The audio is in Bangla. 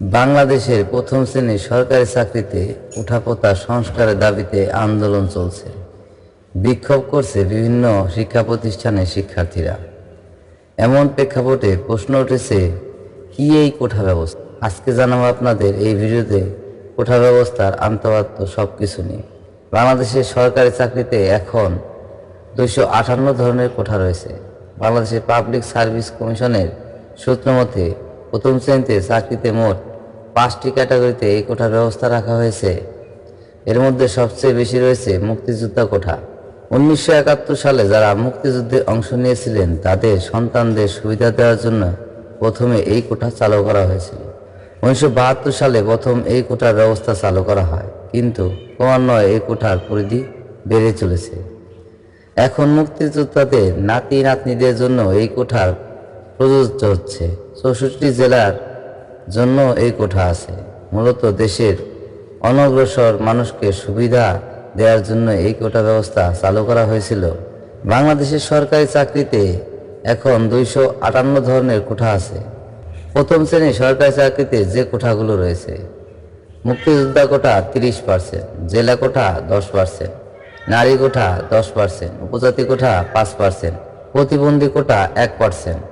বাংলাদেশের প্রথম শ্রেণির সরকারি চাকরিতে উঠাপোতা সংস্কারের দাবিতে আন্দোলন চলছে। বিক্ষোভ করছে বিভিন্ন শিক্ষা প্রতিষ্ঠানের শিক্ষার্থীরা। এমন প্রেক্ষাপটে প্রশ্ন উঠেছে, কি এই কোঠা ব্যবস্থা? আজকে জানাব আপনাদের এই ভিডিওতে কোঠা ব্যবস্থার আন্তঃবাত্য সব কিছু নিয়ে। বাংলাদেশের সরকারি চাকরিতে এখন দুইশো আটান্ন ধরনের কোঠা রয়েছে। বাংলাদেশের পাবলিক সার্ভিস কমিশনের সূত্র মতে, প্রথম শ্রেণীতে চাকরিতে মোট পাঁচটি ক্যাটাগরিতে এই কোঠার ব্যবস্থা রাখা হয়েছে। এর মধ্যে সবচেয়ে বেশি রয়েছে মুক্তিযোদ্ধা কোঠা। উনিশশো একাত্তর সালে যারা মুক্তিযুদ্ধে অংশ নিয়েছিলেন, তাদের সন্তানদের সুবিধা দেওয়ার জন্য প্রথমে এই কোঠা চালু করা হয়েছিল। উনিশশো বাহাত্তর সালে প্রথম এই কোঠার ব্যবস্থা চালু করা হয়, কিন্তু ক্রমান্বয়ে এই কোঠার পরিধি বেড়ে চলেছে। এখন মুক্তিযোদ্ধাদের নাতি নাতনিদের জন্য এই কোঠার প্রযোজ্য হচ্ছে। চৌষট্টি জেলার জন্য এই কোঠা আছে। মূলত দেশের অনগ্রসর মানুষকে সুবিধা দেওয়ার জন্য এই কোটা ব্যবস্থা চালু করা হয়েছিল। বাংলাদেশের সরকারি চাকরিতে এখন দুইশো আটান্ন ধরনের কোঠা আছে। প্রথম শ্রেণির সরকারি চাকরিতে যে কোঠাগুলো রয়েছে, মুক্তিযোদ্ধা কোঠা তিরিশ পার্সেন্ট, জেলা কোঠা দশ পার্সেন্ট, নারী কোঠা দশ পার্সেন্ট, উপজাতি কোঠা পাঁচ পার্সেন্ট, প্রতিবন্ধী কোঠা এক পার্সেন্ট।